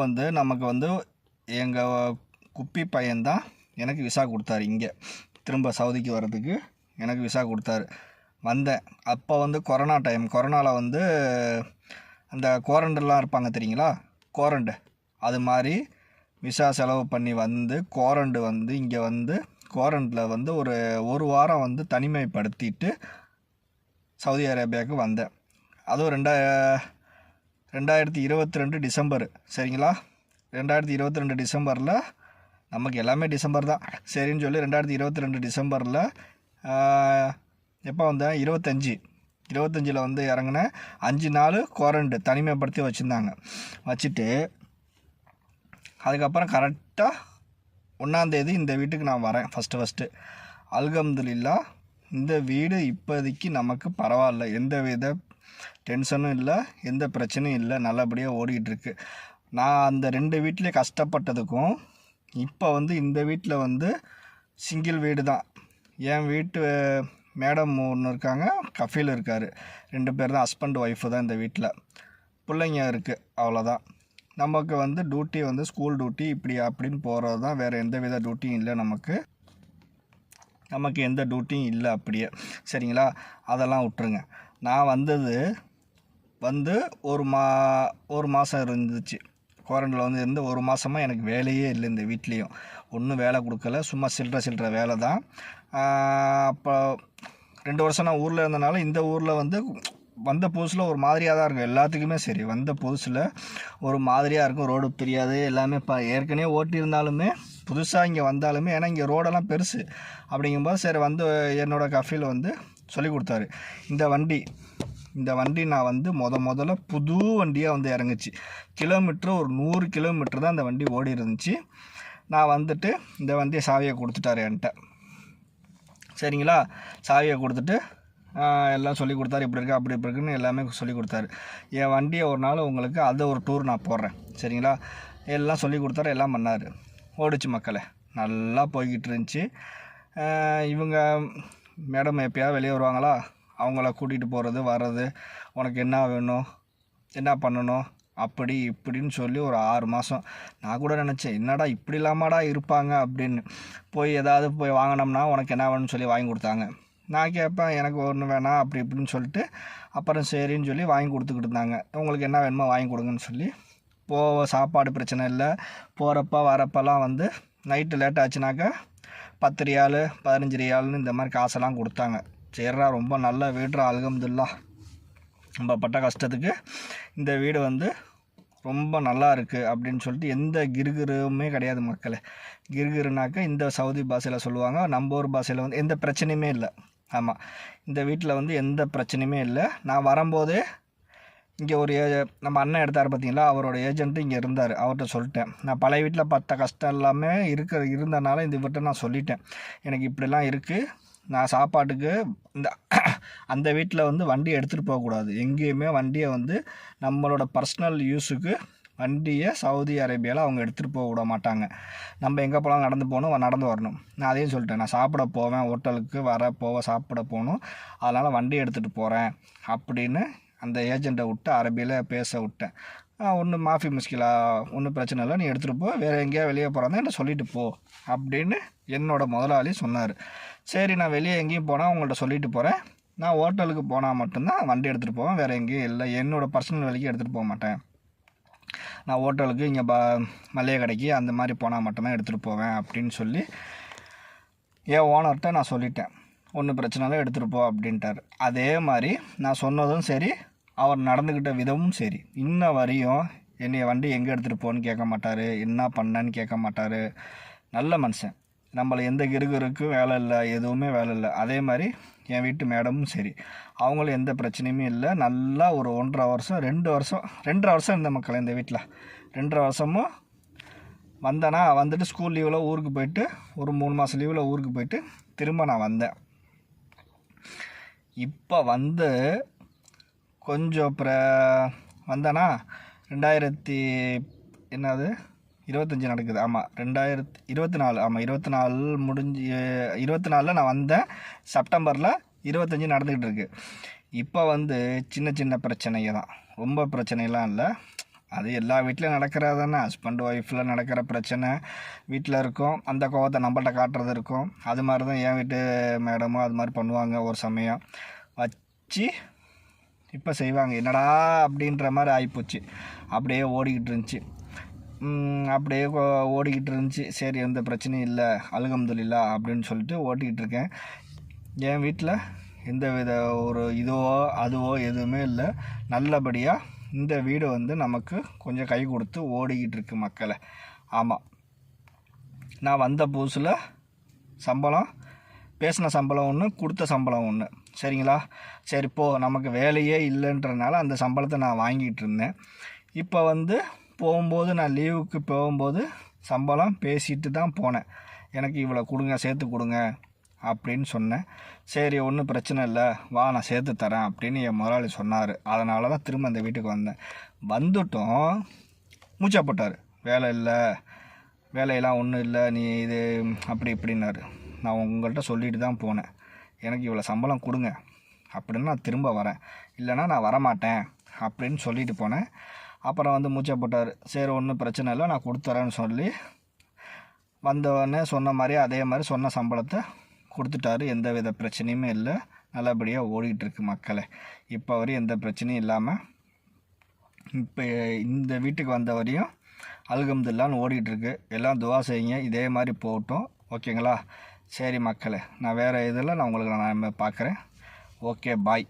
வந்து நமக்கு வந்து எங்கள் குப்பி பையன்தான் எனக்கு விசா கொடுத்தாரு இங்கே. திரும்ப சவுதிக்கு வர்றதுக்கு எனக்கு விசா கொடுத்தாரு. வந்தேன். அப்போ வந்து கொரோனா டைம் கொரோனாவில் வந்து அந்த குவாரண்டெல்லாம் இருப்பாங்க தெரியுங்களா? குவாரண்டு அது மாதிரி விசா செலவு பண்ணி வந்து குவாரண்டு வந்து இங்கே வந்து குவாரண்டில் வந்து ஒரு ஒரு வாரம் வந்து தனிமைப்படுத்திட்டு சவுதி அரேபியாவுக்கு வந்தேன். அதுவும் ரெண்டா ரெண்டாயிரத்தி இருபத்தி ரெண்டு டிசம்பர். சரிங்களா? ரெண்டாயிரத்தி இருபத்தி ரெண்டு டிசம்பரில் நமக்கு எல்லாமே டிசம்பர் தான். சரின்னு சொல்லி ரெண்டாயிரத்தி இருபத்தி ரெண்டு டிசம்பரில் எப்போ வந்தேன் இருபத்தஞ்சி. இருபத்தஞ்சில் வந்து இறங்கினேன் அஞ்சு நாள் குவாரண்டு தனிமைப்படுத்தி வச்சுருந்தாங்க. வச்சுட்டு அதுக்கப்புறம் கரெக்டாக ஒன்றாந்தேதி இந்த வீட்டுக்கு நான் வரேன் ஃபஸ்ட்டு ஃபஸ்ட்டு அல்கம்துல்லா இந்த வீடு இப்போதைக்கு நமக்கு பரவாயில்ல. எந்த வித டென்ஷனும் இல்லை எந்த பிரச்சனையும் இல்லை. நல்லபடியாக ஓடிக்கிட்டுருக்கு நான் அந்த ரெண்டு வீட்லேயே கஷ்டப்பட்டதுக்கும் இப்போ வந்து இந்த வீட்டில் வந்து சிங்கிள் வீடு தான். என் வீட்டு மேடம் ஒன்று இருக்காங்க கஃபீல் இருக்கார். ரெண்டு பேர் தான் ஹஸ்பண்ட் ஒய்ஃபு தான் இந்த வீட்டில் பிள்ளைங்க இருக்குது அவ்வளோதான் நமக்கு வந்து டியூட்டி வந்து ஸ்கூல் டியூட்டி இப்படி அப்படின்னு போகிறது தான். வேறு எந்த வித டியூட்டியும் இல்லை நமக்கு. நமக்கு எந்த டியூட்டியும் இல்லை அப்படியே. சரிங்களா? அதெல்லாம் விட்டுருங்க. நான் வந்தது வந்து ஒரு மா ஒரு மாதம் இருந்துச்சு. குவாரண்டில் வந்து இருந்து ஒரு மாதமாக எனக்கு வேலையே இல்லை இந்த வீட்லேயும். ஒன்றும் வேலை கொடுக்கல. சும்மா சில்லற சில்லற வேலை தான். அப்போ ரெண்டு வருஷம் நான் ஊரில் இருந்தனால இந்த ஊரில் வந்து வந்த புதுசில் ஒரு மாதிரியாக தான் இருக்கும். எல்லாத்துக்குமே சரி. வந்த புதுசில் ஒரு மாதிரியாக இருக்கும். ரோடு தெரியாது எல்லாமே இப்போ ஏற்கனவே ஓட்டியிருந்தாலுமே புதுசாக இங்கே வந்தாலுமே ஏன்னா இங்கே ரோடெல்லாம் பெருசு. அப்படிங்கும்போது சரி வந்து என்னோட கஃபீல் வந்து சொல்லி கொடுத்தாரு. இந்த வண்டி இந்த வண்டி நான் வந்து முத முதல்ல புது வண்டியாக வந்து இறங்குச்சு. கிலோமீட்ரு ஒரு நூறு கிலோமீட்டர் தான் இந்த வண்டி ஓடி இருந்துச்சு. நான் வந்துட்டு இந்த வண்டியை சாவியை கொடுத்துட்டாரு என்கிட்ட. சரிங்களா? சாவியை கொடுத்துட்டு எல்லாம் சொல்லி கொடுத்தாரு. இப்படி இருக்கு அப்படி இப்படி இருக்குன்னு எல்லாமே சொல்லி கொடுத்தாரு. என் வண்டியை ஒரு நாள் உங்களுக்கு அதை ஒரு டூர் நான் போடுறேன். சரிங்களா? எல்லாம் சொல்லி கொடுத்தாரு எல்லாம் பண்ணார். ஓடிச்சு மக்களை. நல்லா போய்கிட்டு இருந்துச்சு. இவங்க மேடம் எப்பயாவது வெளியே வருவாங்களா? அவங்கள கூட்டிகிட்டு போகிறது வர்றது உனக்கு என்ன வேணும் என்ன பண்ணணும் அப்படி இப்படின்னு சொல்லி ஒரு ஆறு மாதம் நான் கூட நினச்சேன் என்னடா இப்படி இல்லாமடா இருப்பாங்க அப்படின்னு. போய் ஏதாவது போய் வாங்கினோம்னா உனக்கு என்ன வேணும்னு சொல்லி வாங்கி கொடுத்தாங்க. நான் கேட்பேன் எனக்கு ஒன்று வேணாம் அப்படி இப்படின்னு சொல்லிட்டு அப்புறம் சரின்னு சொல்லி வாங்கி கொடுத்துக்கிட்டு இருந்தாங்க. உங்களுக்கு என்ன வேணுமோ வாங்கி கொடுங்கன்னு சொல்லி. போக சாப்பாடு பிரச்சனை இல்லை. போகிறப்ப வரப்பெல்லாம் வந்து நைட்டு லேட் ஆச்சுனாக்கா பத்து ரியாலு பதினஞ்சு ரியாலுன்னு இந்த மாதிரி காசெல்லாம் கொடுத்தாங்க. சரிடா ரொம்ப நல்ல வீடுறா அலகம்துல்லா நம்ம பட்ட கஷ்டத்துக்கு இந்த வீடு வந்து ரொம்ப நல்லா இருக்குது அப்படின்னு சொல்லிட்டு எந்த கிருகிருமே கிடையாது மக்களே. கிருகிருனாக்க இந்த சவுதி பாஷையில் சொல்லுவாங்க நம்ம ஊர் பாஷையில் வந்து எந்த பிரச்சனையுமே இல்லை. ஆமாம் இந்த வீட்டில் வந்து எந்த பிரச்சனையுமே இல்லை. நான் வரும்போதே இங்கே ஒரு ஏ- நம்ம அண்ணன் எடுத்தார் பார்த்தீங்களா அவரோட ஏஜென்ட்டு இங்கே இருந்தார். அவர்கிட்ட சொல்லிட்டேன். நான் பழைய வீட்டில் பட்ட கஷ்டம் எல்லாமே இருக்கிற இருந்தனால இந்த வீட்டை நான் சொல்லிட்டேன். எனக்கு இப்படிலாம் இருக்குது நான் சாப்பாட்டுக்கு இந்த அந்த வீட்டில் வந்து வண்டி எடுத்துகிட்டு போகக்கூடாது எங்கேயுமே வண்டியை வந்து நம்மளோட பர்சனல் யூஸுக்கு வண்டியை சவுதி அரேபியாவில் அவங்க எடுத்துகிட்டு போக விட மாட்டாங்க. நம்ம எங்கே போகலாம் நடந்து போகணும் நடந்து வரணும். நான் அதையும் சொல்லிட்டேன். நான் சாப்பிட போவேன் ஹோட்டலுக்கு வர போக சாப்பிட போகணும். அதனால் வண்டி எடுத்துகிட்டு போகிறேன் அப்படின்னு அந்த ஏஜெண்ட்டை விட்டு அரபியில் பேச விட்டேன். ஒன்றும் மாஃபி முஸ்கிலா ஒன்றும் பிரச்சனை இல்லை நீ எடுத்துகிட்டு போ வேறு எங்கேயா வெளியே போகிறாங்க என்ன சொல்லிட்டு போ அப்படின்னு என்னோட முதலாளி சொன்னார். சரி நான் வெளியே எங்கேயும் போனால் உங்கள்கிட்ட சொல்லிட்டு போகிறேன் நான் ஹோட்டலுக்கு போனால் மட்டும்தான் வண்டி எடுத்துகிட்டு போவேன் வேறு எங்கேயும் இல்லை. என்னோட பர்சனல் வேலைக்கு எடுத்துகிட்டு போக மாட்டேன். நான் ஹோட்டலுக்கு இங்கே ப மளிகை கடைக்கு அந்த மாதிரி போனால் மட்டும்தான் எடுத்துகிட்டு போவேன் அப்படின்னு சொல்லி என் ஓனர்கிட்ட நான் சொல்லிட்டேன். ஒன்றும் பிரச்சனை இல்லை எடுத்துகிட்டு போ அப்படின்ட்டார். அதே மாதிரி நான் சொன்னதும் சரி அவர் நடந்துக்கிட்ட விதமும் சரி. இன்ன வரையும் என்னைய வண்டி எங்கே எடுத்துகிட்டு போன்னு கேட்க மாட்டார். என்ன பண்ணேன்னு கேட்க மாட்டார். நல்ல மனுஷன். நம்மளை எந்த கிருகருக்கும் வேலை இல்லை. எதுவுமே வேலை இல்லை. அதே மாதிரி என் வீட்டு மேடமும் சரி. அவங்களும் எந்த பிரச்சனையுமே இல்லை. நல்லா ஒரு ஒன்றரை வருஷம் ரெண்டு வருஷம் ரெண்டரை வருஷம் இருந்த மக்கள் இந்த வீட்டில் ரெண்டரை வருஷமும் வந்தேனா வந்துட்டு ஸ்கூல் லீவில் ஊருக்கு போயிட்டு ஒரு மூணு மாதம் லீவில் ஊருக்கு போயிட்டு திரும்ப நான் வந்தேன். இப்போ வந்து கொஞ்சம் அப்புறம் வந்தேன்னா ரெண்டாயிரத்தி என்னது? இருபத்தஞ்சி நடக்குது. ஆமாம் ரெண்டாயிரத்தி இருபத்தி நாலு ஆமாம் இருபத்தி நாலு முடிஞ்சு இருபத்தி நாலில் நான் வந்தேன். செப்டம்பரில் இருபத்தஞ்சி நடந்துக்கிட்டு இருக்கு. இப்போ வந்து சின்ன சின்ன பிரச்சனைங்க தான். ரொம்ப பிரச்சனைலாம் இல்லை. அது எல்லா வீட்டிலையும் நடக்கிறது தானே. ஹஸ்பண்ட் ஒய்ஃபில் நடக்கிற பிரச்சனை. வீட்டில் இருக்கும். அந்த கோவத்தை நம்மள்ட்ட காட்டுறது இருக்கும். அது மாதிரி தான் என் வீட்டு மேடமும் அது மாதிரி பண்ணுவாங்க ஒரு சமயம். வச்சு இப்போ செய்வாங்க. என்னடா அப்படின்ற மாதிரி ஆகிப்போச்சு அப்படியே ஓடிக்கிட்டு இருந்துச்சு. அப்படியே ஓடிக்கிட்டு இருந்துச்சு. சரி எந்த பிரச்சனையும் இல்லை. அழுகம்துல்லா அப்படின்னு சொல்லிட்டு ஓட்டிக்கிட்டு இருக்கேன். என் வீட்டில் எந்த வித ஒரு இதுவோ அதுவோ எதுவுமே இல்லை. நல்லபடியாக இந்த வீடு வந்து நமக்கு கொஞ்சம் கை கொடுத்து ஓடிக்கிட்டு இருக்கு மக்களை. ஆமாம் நான் வந்த புதுசில் சம்பளம் பேசின சம்பளம் ஒன்று கொடுத்த சம்பளம் ஒன்று சரிங்களா? சரி போ. நமக்கு வேலையே இல்லைன்றனால அந்த சம்பளத்தை நான் வாங்கிட்டு இருந்தேன். இப்போ வந்து போகும்போது நான் லீவுக்கு போகும்போது சம்பளம் பேசிட்டு தான் போனேன். எனக்கு இவ்வளோ கொடுங்க சேர்த்து கொடுங்க அப்படின்னு சொன்னேன். சரி ஒன்றும் பிரச்சனை இல்லை. வா நான் சேர்த்து தரேன் அப்படின்னு என் முதலாளி சொன்னார். அதனால தான் திரும்ப அந்த வீட்டுக்கு வந்தேன். வந்துட்டோம். மூச்சா போட்டார். வேலை இல்லை. வேலையெல்லாம் ஒன்றும் இல்லை. நீ இது அப்படி இப்படின்னாரு. நான் உங்கள்கிட்ட சொல்லிட்டு தான் போனேன். எனக்கு இவ்வளோ சம்பளம் கொடுங்க. அப்படின்னு நான் திரும்ப வரேன். இல்லைன்னா நான் வரமாட்டேன். அப்படின்னு சொல்லிட்டு போனேன். அப்புறம் வந்து மூச்சை போட்டார். சரி ஒன்றும் பிரச்சனை இல்லை. நான் கொடுத்துறேன்னு சொல்லி வந்தவொடனே சொன்ன மாதிரி அதே மாதிரி சொன்ன சம்பளத்தை கொடுத்துட்டாரு. எந்த வித பிரச்சனையுமே இல்லை. நல்லபடியாக ஓடிக்கிட்டுருக்கு மக்களை. இப்போ வரையும் எந்த பிரச்சனையும் இல்லாமல் இப்போ இந்த வீட்டுக்கு வந்த வரையும் அல்கம்துல்லான்னு ஓடிட்டு இருக்கு. எல்லாம் துவா செய்யுங்க. இதே மாதிரி போகட்டும். ஓகேங்களா? சரி மக்களே நான் வேறு இதில் நான் உங்களுக்கு நான் பார்க்குறேன் ஓகே பாய்